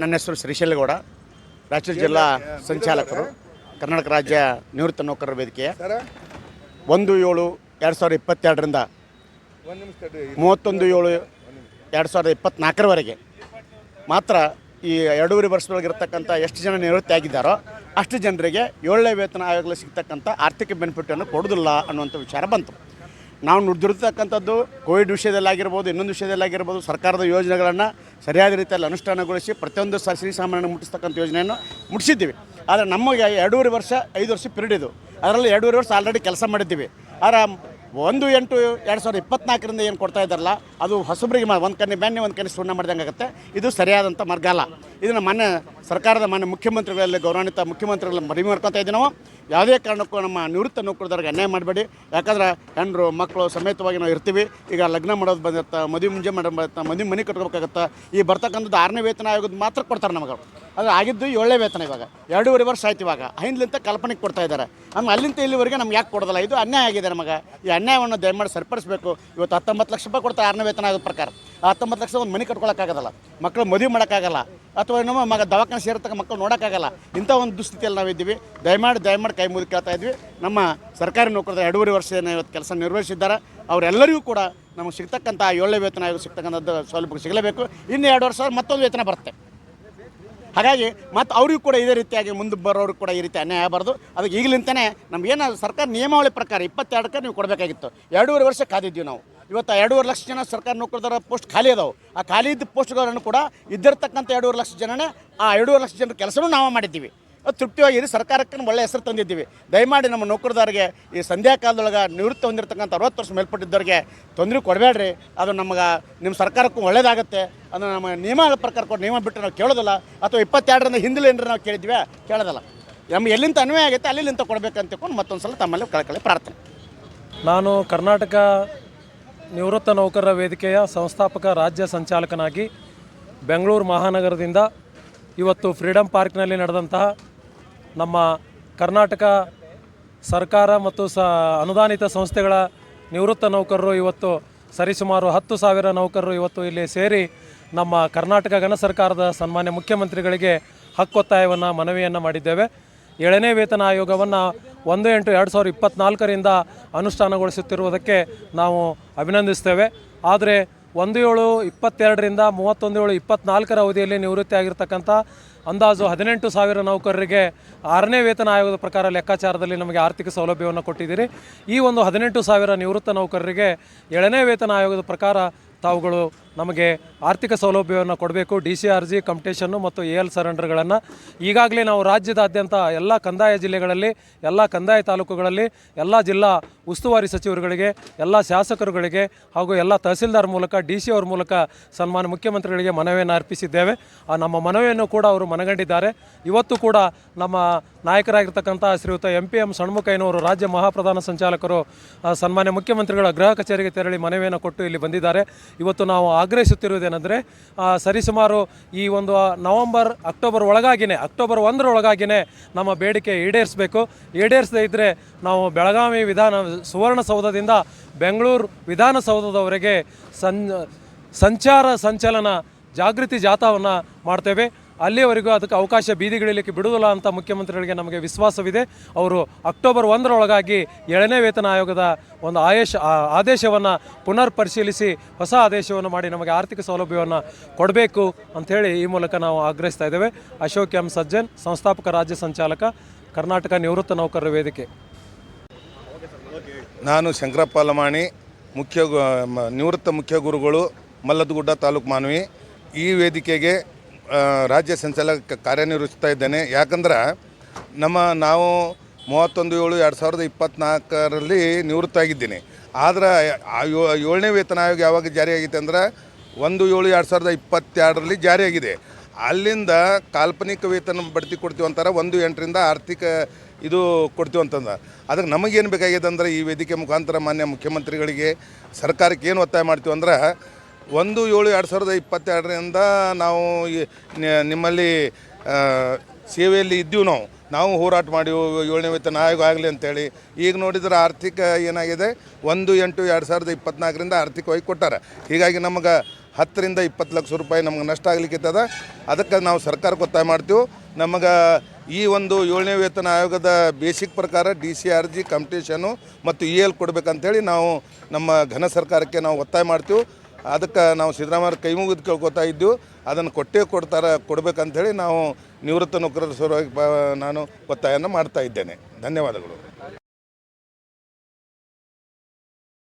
ನನ್ನ ಹೆಸರು ಶ್ರೀಶೈಲಗೌಡ ರಾಯಚೂರು ಜಿಲ್ಲಾ ಸಂಚಾಲಕರು ಕರ್ನಾಟಕ ರಾಜ್ಯ ನಿವೃತ್ತ ನೌಕರರ ವೇದಿಕೆಯ ಒಂದು ಏಳು ಎರಡು ಸಾವಿರದ ಇಪ್ಪತ್ತೆರಡರಿಂದ ಮೂವತ್ತೊಂದು ಏಳು ಎರಡು ಸಾವಿರದ ಇಪ್ಪತ್ತ್ನಾಲ್ಕರವರೆಗೆ ಮಾತ್ರ ಈ ಎರಡೂವರೆ ವರ್ಷದೊಳಗಿರ್ತಕ್ಕಂಥ ಎಷ್ಟು ಜನ ನಿವೃತ್ತಿ ಆಗಿದ್ದಾರೋ ಅಷ್ಟು ಜನರಿಗೆ ಏಳನೇ ವೇತನ ಆಯೋಗದಲ್ಲಿ ಸಿಗ್ತಕ್ಕಂಥ ಆರ್ಥಿಕ ಬೆನಿಫಿಟನ್ನು ಕೊಡೋದಿಲ್ಲ ಅನ್ನುವಂಥ ವಿಚಾರ ಬಂತು. ನಾವು ನುಡಿದಿರ್ತಕ್ಕಂಥದ್ದು ಕೋವಿಡ್ ವಿಷಯದಲ್ಲಾಗಿರ್ಬೋದು ಇನ್ನೊಂದು ವಿಷಯದಲ್ಲಾಗಿರ್ಬೋದು ಸರ್ಕಾರದ ಯೋಜನೆಗಳನ್ನು ಸರಿಯಾದ ರೀತಿಯಲ್ಲಿ ಅನುಷ್ಠಾನಗೊಳಿಸಿ ಪ್ರತಿಯೊಂದು ಸ ಶ್ರೀಸಾಮಾನ್ಯನ ಮುಟ್ಟಿಸ್ತಕ್ಕಂಥ ಯೋಜನೆಯನ್ನು ಮುಟ್ಟಿಸಿದ್ದೀವಿ. ಆದರೆ ನಮಗೆ ಎರಡೂವರೆ ವರ್ಷ, ಐದು ವರ್ಷ ಪಿರಿಯಡ್ ಇದು. ಅದರಲ್ಲಿ ಎರಡೂವರೆ ವರ್ಷ ಆಲ್ರೆಡಿ ಕೆಲಸ ಮಾಡಿದ್ದೀವಿ. ಆದರೆ ಒಂದು ಎಂಟು ಎರಡು ಸಾವಿರದ ಇಪ್ಪತ್ನಾಲ್ಕರಿಂದ ಏನು ಕೊಡ್ತಾ ಇದ್ದಾರಲ್ಲ, ಅದು ಹೊಸಬರಿಗೆ ಒಂದು ಕಣ್ಣಿ ಬೆನ್ನೆ ಒಂದು ಕಣ್ಣಿ ಸುಣ್ಣ ಮಾಡಿದಂಗೆ ಆಗುತ್ತೆ ಇದು ಸರಿಯಾದಂಥ ಮಾರ್ಗ ಅಲ್ಲ. ಇದನ್ನು ಮಾನ್ಯ ಸರ್ಕಾರದ ಮಾನ್ಯ ಮುಖ್ಯಮಂತ್ರಿಗಳಲ್ಲಿ ಗೌರವಾನ್ವಿತ ಮುಖ್ಯಮಂತ್ರಿಗಳಲ್ಲಿ ಮನವಿ ಮಾಡ್ಕೊತಾ ಇದ್ದೀವಿ ನಾವು. ಯಾವುದೇ ಕಾರಣಕ್ಕೂ ನಮ್ಮ ನಿವೃತ್ತ ನೌಕರದವ್ರಿಗೆ ಅನ್ಯಾಯ ಮಾಡಬೇಡಿ. ಯಾಕಂದ್ರೆ ಹೆಣ್ಣರು ಮಕ್ಕಳು ಸಮೇತವಾಗಿ ನಾವು ಇರ್ತೀವಿ. ಈಗ ಲಗ್ನ ಮಾಡೋದು ಬಂದಿರ್ತಾ ಮದುವೆ ಮುಂಜೆ ಮಾಡೋದು ಮದುವೆ ಮನೆ ಕಟ್ಕೋಬೇಕಾಗತ್ತೆ. ಈ ಬರ್ತಕ್ಕಂಥದ್ದು ಆರನೇ ವೇತನ ಆಯೋಗದ ಮಾತ್ರ ಕೊಡ್ತಾರೆ ನಮಗೆ ಅದು ಆಗಿದ್ದು ಏಳನೇ ವೇತನ ಇವಾಗ. ಎರಡೂವರೆ ವರ್ಷ ಆಯ್ತು ಇವಾಗ. ಹೈನ್ಲಿಂತ ಕಲ್ಪನೆಗೆ ಕೊಡ್ತಾ ಇದ್ದಾರೆ. ಆಮೇಲೆ ಅಲ್ಲಿಂದ ಇಲ್ಲಿವರೆಗೆ ನಮ್ಗೆ ಯಾಕೆ ಕೊಡೋದಿಲ್ಲ? ಇದು ಅನ್ಯಾಯ ಆಗಿದೆ ನಮಗೆ. ಈ ಅನ್ಯಾಯವನ್ನು ದಯಮಾಡಿ ಸರಿಪಡಿಸಬೇಕು. ಇವತ್ತು ಹತ್ತೊಂಬತ್ತು ಲಕ್ಷ ರೂಪಾಯಿ ಕೊಡ್ತಾರೆ ಆರನೇ ವೇತನ ಆಗೋದು ಪ್ರಕಾರ. ಆ ಹತ್ತೊಂಬತ್ತು ಲಕ್ಷ ಒಂದು ಮನೆ ಕಟ್ಕೊಳಕ್ಕಾಗಲ್ಲ. ಮಕ್ಕಳು ಮದುವೆ ಮಾಡೋಕ್ಕಾಗಲ್ಲ. ಅಥವಾ ನಮ್ಮ ಮಗ ದವಾಖಾನೆ ಸೇರತಕ್ಕ ಮಕ್ಕಳು ನೋಡೋಕ್ಕಾಗಲ್ಲ. ಇಂಥ ಒಂದು ದುಸ್ಥಿತಿಯಲ್ಲಿ ನಾವಿದ್ದೀವಿ. ದಯಮಾಡಿ ದಯಮಾಡಿ ಕೈ ಮುಗಿದು ಕೇಳ್ತಾ ಇದ್ವಿ. ನಮ್ಮ ಸರ್ಕಾರಿ ನೌಕರರ ಎರಡೂವರೆ ವರ್ಷ ಏನು ಇವತ್ತು ಕೆಲಸ ನಿರ್ವಹಿಸಿದ್ದಾರೆ. ಅವರೆಲ್ಲರಿಗೂ ಕೂಡ ನಮಗೆ ಸಿಗ್ತಕ್ಕಂಥ ಏಳನೇ ವೇತನ ಆಯೋಗ ಸಿಗ್ತಕ್ಕಂಥದ್ದು ಸೌಲಭ್ಯ ಸಿಗಲೇಬೇಕು. ಇನ್ನು ಎರಡು ವರ್ಷ ಮತ್ತೊಂದು ವೇತನ ಬರುತ್ತೆ. ಹಾಗಾಗಿ ಮತ್ತು ಅವ್ರಿಗೂ ಕೂಡ ಇದೇ ರೀತಿಯಾಗಿ ಮುಂದೆ ಬರೋರು ಕೂಡ ಈ ರೀತಿ ಅನ್ಯಾಯ ಆಗಬಾರ್ದು. ಅದಕ್ಕೆ ನಮ್ಗೆ ನಮಗೇನು ಸರ್ಕಾರ ನಿಯಮಾವಳಿ ಪ್ರಕಾರ ಇಪ್ಪತ್ತೆರಡಕ್ಕೆ ನೀವು ಕೊಡಬೇಕಾಗಿತ್ತು. ಎರಡೂವರೆ ವರ್ಷ ಕಾದಿದ್ದೀವಿ ನಾವು. ಇವತ್ತು ಎರಡೂವರೆ ಲಕ್ಷ ಜನ ಸರ್ಕಾರ ನೌಕರರ ಪೋಸ್ಟ್ ಖಾಲಿ ಅದಾವೆ. ಆ ಖಾಲಿ ಇದ್ದ ಪೋಸ್ಟ್ಗಳನ್ನು ಕೂಡ ಇದ್ದಿರ್ತಕ್ಕಂಥ ಎರಡೂವರೆ ಲಕ್ಷ ಜನನೇ ಆ ಎರಡೂವರೆ ಲಕ್ಷ ಜನರ ಕೆಲಸನೂ ನಾವು ಮಾಡಿದ್ದೀವಿ. ತೃಪ್ತಿಯಾಗಿದೆ ಸರ್ಕಾರಕ್ಕೆ ಒಳ್ಳೆ ಹೆಸರು ತಂದಿದ್ದೀವಿ. ದಯಮಾಡಿ ನಮ್ಮ ನೌಕರದಾರಿಗೆ ಈ ಸಂಧ್ಯಾ ಕಾಲದೊಳಗೆ ನಿವೃತ್ತಿ ಹೊಂದಿರತಕ್ಕಂಥ ಅರವತ್ತು ವರ್ಷ ಮೇಲ್ಪಟ್ಟಿದ್ದವ್ರಿಗೆ ತೊಂದರೆ ಕೊಡಬೇಡ್ರಿ. ಅದು ನಮಗೆ, ನಿಮ್ಮ ಸರ್ಕಾರಕ್ಕೂ ಒಳ್ಳೇದಾಗುತ್ತೆ. ಅದು ನಮ್ಮ ನಿಯಮಗಳ ಪ್ರಕಾರ ಕೊಟ್ಟು ನಿಯಮ ಬಿಟ್ಟು ನಾವು ಕೇಳೋದಲ್ಲ. ಅಥವಾ ಇಪ್ಪತ್ತೆರಡರಿಂದ ಹಿಂದಿಲ್ಲ ಏನಾರ ನಾವು ಕೇಳಿದ್ವಿ, ಕೇಳೋದಲ್ಲ. ನಮ್ಗೆ ಎಲ್ಲಿಂದ ಅನ್ವಯ ಆಗುತ್ತೆ ಅಲ್ಲಿಂದ ಕೊಡಬೇಕಂತ ತಿಳ್ಕೊಂಡು ಮತ್ತೊಂದು ಸಲ ತಮ್ಮಲ್ಲಿ ಕಳಕಳಿ ಪ್ರಾರ್ಥನೆ. ನಾನು ಕರ್ನಾಟಕ ನಿವೃತ್ತ ನೌಕರರ ವೇದಿಕೆಯ ಸಂಸ್ಥಾಪಕ, ರಾಜ್ಯ ಸಂಚಾಲಕನಾಗಿ ಬೆಂಗಳೂರು ಮಹಾನಗರದಿಂದ ಇವತ್ತು ಫ್ರೀಡಮ್ ಪಾರ್ಕ್ನಲ್ಲಿ ನಡೆದಂತಹ ನಮ್ಮ ಕರ್ನಾಟಕ ಸರ್ಕಾರ ಮತ್ತು ಸ ಅನುದಾನಿತ ಸಂಸ್ಥೆಗಳ ನಿವೃತ್ತ ನೌಕರರು ಇವತ್ತು ಸರಿಸುಮಾರು ಹತ್ತು ಸಾವಿರ ನೌಕರರು ಇವತ್ತು ಇಲ್ಲಿ ಸೇರಿ ನಮ್ಮ ಕರ್ನಾಟಕ ಘನ ಸರ್ಕಾರದ ಸನ್ಮಾನ್ಯ ಮುಖ್ಯಮಂತ್ರಿಗಳಿಗೆ ಹಕ್ಕೊತ್ತಾಯವನ್ನು ಮನವಿಯನ್ನು ಮಾಡಿದ್ದೇವೆ. ಏಳನೇ ವೇತನ ಆಯೋಗವನ್ನು ಒಂದು ಎಂಟು ಎರಡು ಸಾವಿರದ ಇಪ್ಪತ್ತ್ನಾಲ್ಕರಿಂದ ಅನುಷ್ಠಾನಗೊಳಿಸುತ್ತಿರುವುದಕ್ಕೆ ನಾವು ಅಭಿನಂದಿಸ್ತೇವೆ. ಆದರೆ ಒಂದು ಏಳು ಇಪ್ಪತ್ತೆರಡರಿಂದ ಮೂವತ್ತೊಂದು ಏಳು ಇಪ್ಪತ್ನಾಲ್ಕರ ಅವಧಿಯಲ್ಲಿ ನಿವೃತ್ತಿ ಆಗಿರ್ತಕ್ಕಂಥ ಅಂದಾಜು ಹದಿನೆಂಟು ಸಾವಿರ ನೌಕರರಿಗೆ ಆರನೇ ವೇತನ ಆಯೋಗದ ಪ್ರಕಾರ ಲೆಕ್ಕಾಚಾರದಲ್ಲಿ ನಮಗೆ ಆರ್ಥಿಕ ಸೌಲಭ್ಯವನ್ನು ಕೊಟ್ಟಿದ್ದೀರಿ. ಈ ಒಂದು ಹದಿನೆಂಟು ಸಾವಿರ ನಿವೃತ್ತ ನೌಕರರಿಗೆ ಏಳನೇ ವೇತನ ಆಯೋಗದ ಪ್ರಕಾರ ತಾವುಗಳು ನಮಗೆ ಆರ್ಥಿಕ ಸೌಲಭ್ಯವನ್ನು ಕೊಡಬೇಕು, ಡಿ ಸಿ ಆರ್ ಜಿ, ಕಂಪಿಟೇಷನ್ನು ಮತ್ತು ಎ ಎಲ್ ಸರೆಂಡರ್ಗಳನ್ನು. ಈಗಾಗಲೇ ನಾವು ರಾಜ್ಯದಾದ್ಯಂತ ಎಲ್ಲ ಕಂದಾಯ ಜಿಲ್ಲೆಗಳಲ್ಲಿ, ಎಲ್ಲ ಕಂದಾಯ ತಾಲೂಕುಗಳಲ್ಲಿ, ಎಲ್ಲ ಜಿಲ್ಲಾ ಉಸ್ತುವಾರಿ ಸಚಿವರುಗಳಿಗೆ, ಎಲ್ಲ ಶಾಸಕರುಗಳಿಗೆ ಹಾಗೂ ಎಲ್ಲ ತಹಸೀಲ್ದಾರ್ ಮೂಲಕ, ಡಿ ಸಿ ಅವ್ರ ಮೂಲಕ ಸನ್ಮಾನ ಮುಖ್ಯಮಂತ್ರಿಗಳಿಗೆ ಮನವಿಯನ್ನು ಅರ್ಪಿಸಿದ್ದೇವೆ. ಆ ನಮ್ಮ ಮನವಿಯನ್ನು ಕೂಡ ಅವರು ಮನಗಂಡಿದ್ದಾರೆ. ಇವತ್ತು ಕೂಡ ನಮ್ಮ ನಾಯಕರಾಗಿರ್ತಕ್ಕಂಥ ಶ್ರೀಯುತ ಎಂ ಪಿ ಎಂ ಷಣ್ಮುಖಯ್ಯನವರು ರಾಜ್ಯ ಮಹಾಪ್ರಧಾನ ಸಂಚಾಲಕರು ಸನ್ಮಾನ್ಯ ಮುಖ್ಯಮಂತ್ರಿಗಳ ಗೃಹ ಕಚೇರಿಗೆ ತೆರಳಿ ಮನವಿಯನ್ನು ಕೊಟ್ಟು ಇಲ್ಲಿ ಬಂದಿದ್ದಾರೆ. ಇವತ್ತು ನಾವು ಆಗ್ರಹಿಸುತ್ತಿರುವುದೇನೆಂದರೆ ಸರಿಸುಮಾರು ಈ ಒಂದು ನವೆಂಬರ್, ಅಕ್ಟೋಬರ್ ಒಳಗಾಗಿನೇ, ಅಕ್ಟೋಬರ್ ಒಂದರ ಒಳಗಾಗಿನೇ ನಮ್ಮ ಬೇಡಿಕೆ ಈಡೇರಿಸಬೇಕು. ಈಡೇರಿಸದೇ ಇದ್ದರೆ ನಾವು ಬೆಳಗಾವಿ ವಿಧಾನ ಸುವರ್ಣಸೌಧದಿಂದ ಬೆಂಗಳೂರು ವಿಧಾನಸೌಧದವರೆಗೆ ಸಂ ಸಂಚಾರ ಸಂಚಲನ ಜಾಗೃತಿ ಜಾಥಾವನ್ನು ಮಾಡ್ತೇವೆ. ಅಲ್ಲಿಯವರೆಗೂ ಅದಕ್ಕೆ ಅವಕಾಶ ಬೀದಿಗಿಳಿಲಿಕ್ಕೆ ಬಿಡುವುದಿಲ್ಲ ಅಂತ ಮುಖ್ಯಮಂತ್ರಿಗಳಿಗೆ ನಮಗೆ ವಿಶ್ವಾಸವಿದೆ. ಅವರು ಅಕ್ಟೋಬರ್ ಒಂದರೊಳಗಾಗಿ ಏಳನೇ ವೇತನ ಆಯೋಗದ ಒಂದು ಆಯೇಶ ಆದೇಶವನ್ನು ಪುನರ್ ಪರಿಶೀಲಿಸಿ ಹೊಸ ಆದೇಶವನ್ನು ಮಾಡಿ ನಮಗೆ ಆರ್ಥಿಕ ಸೌಲಭ್ಯವನ್ನು ಕೊಡಬೇಕು ಅಂಥೇಳಿ ಈ ಮೂಲಕ ನಾವು ಆಗ್ರಹಿಸ್ತಾ ಇದ್ದೇವೆ. ಅಶೋಕ್ ಎಂ ಸಜ್ಜನ್, ಸಂಸ್ಥಾಪಕ, ರಾಜ್ಯ ಸಂಚಾಲಕ, ಕರ್ನಾಟಕ ನಿವೃತ್ತ ನೌಕರರ ವೇದಿಕೆ. ನಾನು ಶಂಕರಪ್ಪ ಲಮಾಣಿ ಮುಖ್ಯ ನಿವೃತ್ತ ಮುಖ್ಯ ಗುರುಗಳು ಮಲ್ಲದಗುಡ್ಡ ತಾಲೂಕು ಮಾನವಿ. ಈ ವೇದಿಕೆಗೆ ರಾಜ್ಯ ಸಂಚಾಲಕ ಕಾರ್ಯನಿರ್ವಹಿಸ್ತಾ ಇದ್ದೇನೆ. ಯಾಕಂದ್ರೆ ನಮ್ಮ ನಾವು ಮೂವತ್ತೊಂದು ಏಳು ಎರಡು ಸಾವಿರದ ಇಪ್ಪತ್ತ್ನಾಲ್ಕರಲ್ಲಿ ನಿವೃತ್ತ ಆಗಿದ್ದೀನಿ ಆದರೆ ಏಳನೇ ವೇತನ ಆಯೋಗ ಯಾವಾಗ ಜಾರಿಯಾಗಿದೆ ಅಂದ್ರೆ ಒಂದು ಏಳು ಎರಡು ಸಾವಿರದ ಇಪ್ಪತ್ತೆರಡರಲ್ಲಿ ಜಾರಿಯಾಗಿದೆ ಅಲ್ಲಿಂದ ಕಾಲ್ಪನಿಕ ವೇತನ ಬಡ್ತಿ ಕೊಡ್ತೀವಿ ಅಂತಾರೆ, ಒಂದು ಎಂಟರಿಂದ ಆರ್ಥಿಕ ಇದು ಕೊಡ್ತೀವಿ ಅಂತಂದ ಅದಕ್ಕೆ ನಮಗೇನು ಬೇಕಾಗಿದೆ ಅಂದರೆ ಈ ವೇದಿಕೆ ಮುಖಾಂತರ ಮಾನ್ಯ ಮುಖ್ಯಮಂತ್ರಿಗಳಿಗೆ, ಸರ್ಕಾರಕ್ಕೆ ಏನು ಒತ್ತಾಯ ಮಾಡ್ತೀವಿ ಅಂದ್ರೆ ಒಂದು ಏಳು ಎರಡು ಸಾವಿರದ ಇಪ್ಪತ್ತೆರಡರಿಂದ ನಾವು ನಿಮ್ಮಲ್ಲಿ ಸೇವೆಯಲ್ಲಿ ಇದ್ದೀವಿ ನಾವು. ನಾವು ಹೋರಾಟ ಮಾಡಿ ಏಳನೇ ವೇತನ ಆಯೋಗ ಆಗಲಿ ಅಂತೇಳಿ. ಈಗ ನೋಡಿದ್ರೆ ಆರ್ಥಿಕ ಏನಾಗಿದೆ? ಒಂದು ಎಂಟು ಎರಡು ಸಾವಿರದ ಇಪ್ಪತ್ನಾಲ್ಕರಿಂದ ಆರ್ಥಿಕವಾಗಿ ಕೊಟ್ಟಾರೆ. ಹೀಗಾಗಿ ನಮಗೆ ಹತ್ತರಿಂದ ಇಪ್ಪತ್ತು ಲಕ್ಷ ರೂಪಾಯಿ ನಮ್ಗೆ ನಷ್ಟ ಆಗ್ಲಿಕ್ಕಿತ್ತದ. ಅದಕ್ಕೆ ನಾವು ಸರ್ಕಾರಕ್ಕೆ ಒತ್ತಾಯ ಮಾಡ್ತೀವಿ. ನಮಗೆ ಈ ಒಂದು ಏಳನೇ ವೇತನ ಆಯೋಗದ ಬೇಸಿಕ್ ಪ್ರಕಾರ D C R G, commutation ಮತ್ತು ಇ ಎಲ್ ಕೊಡ್ಬೇಕಂತೇಳಿ ನಾವು ನಮ್ಮ ಘನ ಸರ್ಕಾರಕ್ಕೆ ನಾವು ಒತ್ತಾಯ ಮಾಡ್ತೀವಿ. ಅದಕ್ಕೆ ನಾವು ಸಿದ್ದರಾಮಯ್ಯ ಕೈ ಮುಗಿದು ಕೇಳ್ಕೊತಾ ಇದ್ದೀವಿ ಅದನ್ನು ಕೊಟ್ಟೇ ಕೊಡ್ತಾರೆ ಕೊಡಬೇಕಂಥೇಳಿ ನಾವು ನಿವೃತ್ತ ನೌಕರರ ಸಲುವಾಗಿ ನಾನು ಒತ್ತಾಯನ ಮಾಡ್ತಾ ಇದ್ದೇನೆ. ಧನ್ಯವಾದಗಳು.